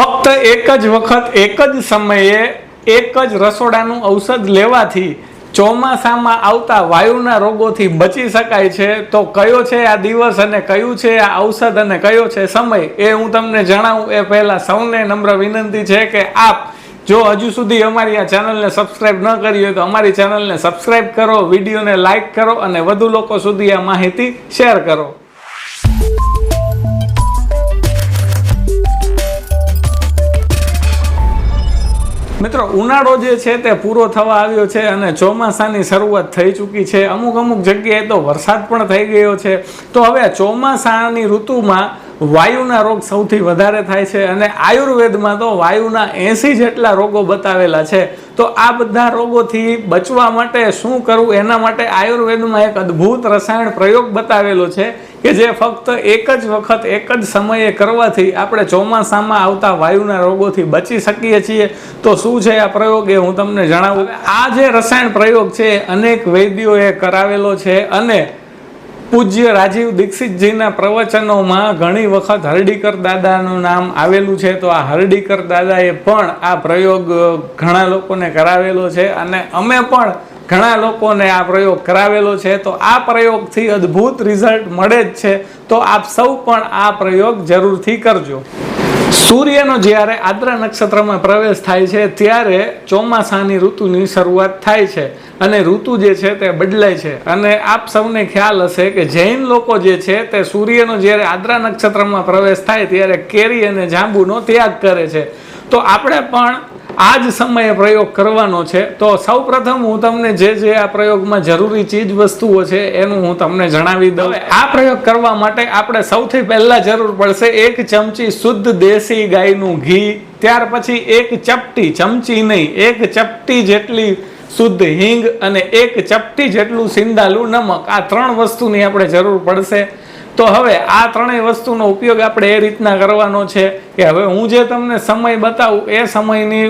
ફક્ત એક જ વખત, એક જ સમયે એક જ રસોડાનું ઔષધ લેવાથી ચોમાસામાં આવતા વાયુના રોગોથી બચી શકાય છે. તો કયો છે આ દિવસ અને કયું છે આ ઔષધ અને કયો છે સમય? એ હું તમને જણાવું. એ પહેલાં સૌને નમ્ર વિનંતી છે કે આપ જો હજુ સુધી અમારી આ ચેનલને સબસ્ક્રાઇબ ન કરી હોય તો અમારી ચેનલને સબસ્ક્રાઇબ કરો, વિડીયોને લાઇક કરો અને વધુ લોકો સુધી આ માહિતી શેર કરો. મિત્રો, ઉનાળો જે છે તે પૂરો થવા આવ્યો છે અને ચોમાસાની શરૂઆત થઈ ચૂકી છે. અમુક અમુક જગ્યાએ તો વરસાદ પણ થઈ ગયો છે. તો હવે ચોમાસાની ઋતુમાં વાયુના રોગ સૌથી વધારે થાય છે અને આયુર્વેદમાં તો વાયુના એંસી જેટલા રોગો બતાવેલા છે. તો આ બધા રોગોથી બચવા માટે શું કરવું? એના માટે આયુર્વેદમાં એક અદ્ભુત રસાયણ પ્રયોગ બતાવેલો છે. કે જે ફક્ત એક જ વખત એક જ સમયે કરવાથી આપણે ચોમાસામાં આવતા વાયુના રોગોથી બચી શકીએ છીએ. તો શું છે આ પ્રયોગ એ હું તમને જણાવું. આ જે રસાયણ પ્રયોગ છે અનેક વૈદ્યોએ કરાવેલો છે અને પૂજ્ય રાજીવ દીક્ષિતજીના પ્રવચનોમાં ઘણી વખત હરડીકર દાદાનું નામ આવેલું છે. તો આ હરડીકર દાદાએ પણ આ પ્રયોગ ઘણા લોકોને કરાવેલો છે અને અમે પણ ઘણા લોકોને આ પ્રયોગ કરાવેલો છે, તો આ પ્રયોગથી અદ્ભુત રિઝલ્ટ મળે જ છે. તો આપ સૌ પણ આ પ્રયોગ જરૂરથી કરજો. સૂર્યનો જ્યારે આદ્રા નક્ષત્રમાં પ્રવેશ થાય છે, ત્યારે ચોમાસાની ઋતુની શરૂઆત થાય છે અને ઋતુ જે છે તે બદલાય છે. અને આપ સૌને ખ્યાલ હશે કે જૈન લોકો જે છે તે સૂર્યનો જ્યારે આદ્રા નક્ષત્રમાં પ્રવેશ થાય, ત્યારે કેરી અને જાંબુનો ત્યાગ કરે છે. તો આપણે પણ આ જ સમયે પ્રયોગ કરવાનો છે. તો સૌ પ્રથમ હું તમને જે જે આ પ્રયોગમાં જરૂરી ચીજ વસ્તુઓ છે એનું હું તમને જણાવી દઉં. આ પ્રયોગ કરવા માટે આપણે સૌથી પહેલા જરૂર પડશે એક ચમચી શુદ્ધ દેશી ગાયનું ઘી ત્યાર પછી એક ચપટી ચમચી નહીં એક ચપટી જેટલી શુદ્ધ હિંગ અને એક ચપટી જેટલું સિંદાલું નમક. આ ત્રણ વસ્તુની આપણે જરૂર પડશે. તો હવે આ ત્રણેય વસ્તુનો ઉપયોગ આપણે એ રીતના કરવાનો છે કે હવે હું જે તમને સમય બતાવું એ સમયની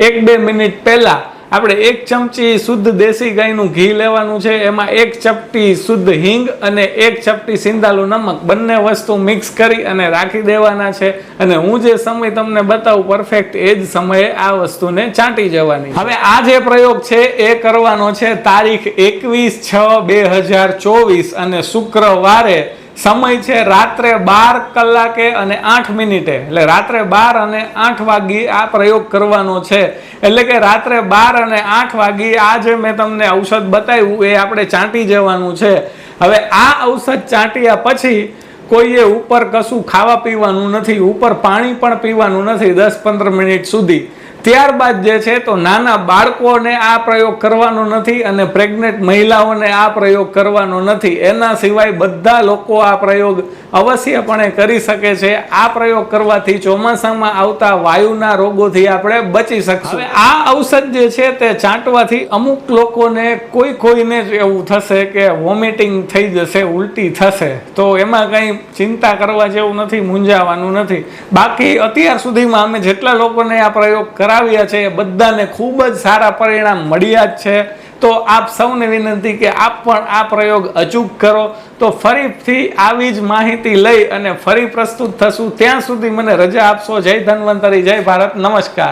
એક બે મિનિટ પહેલા આપણે એક ચમચી શુદ્ધ દેશી ગાયનું ઘી લેવાનું છે. એમાં એક ચપટી શુદ્ધ હિંગ અને એક ચપટી સિંધાલુ નમક. બંને વસ્તુ મિક્સ કરી અને રાખી દેવાના છે. અને હું જે સમય તમને બતાવું પરફેક્ટ એ જ સમયે આ વસ્તુને ચાંટી જવાની હવે આ જે પ્રયોગ છે એ કરવાનો છે તારીખ એકવીસ છ બે હજાર ચોવીસ અને શુક્રવારે સમય છે રાત્રે બાર કલાકે અને આઠ મિનિટે. એટલે રાત્રે બાર અને આઠ વાગી આ પ્રયોગ કરવાનો છે. એટલે કે રાત્રે બાર અને આઠ વાગી આ જે મેં તમને ઔષધ બતાવ્યું, એ આપણે ચાંટી જવાનું છે. હવે આ ઔષધ ચાંટ્યા પછી કોઈએ ઉપર કશું ખાવા પીવાનું નથી, ઉપર પાણી પણ પીવાનું નથી દસ પંદર મિનિટ સુધી. ત્યારબાદ જે છે તો નાના બાળકોને આ પ્રયોગ કરવાનો નથી અને પ્રેગ્નેન્ટ મહિલાઓને આ પ્રયોગ કરવાનો નથી. એના સિવાય બધા લોકો આ પ્રયોગ અવશ્યપણે કરી શકે છે. આ પ્રયોગ કરવાથી ચોમાસામાં આવતા વાયુના રોગોથી આપણે બચી શકશું. આ ઔષધ જે છે તે ચાંટવાથી અમુક લોકોને કોઈ કોઈને જ એવું થશે કે વોમિટિંગ થઈ જશે ઉલટી થશે. તો એમાં કંઈ ચિંતા કરવા જેવું નથી મૂંઝાવાનું નથી. બાકી અત્યાર સુધીમાં અમે જેટલા લોકોને આ પ્રયોગ કરાવ્યા છે એ બધાને ખૂબ જ સારા પરિણામ મળ્યા જ છે. તો આપ સૌને વિનંતી કે આપ પણ આ પ્રયોગ અચૂક કરો. તો ફરીથી આવી જ માહિતી લઈ અને ફરી પ્રસ્તુત થશું. ત્યાં સુધી મને રજા આપશો. જય ધન્વંતરી, જય ભારત. નમસ્કાર.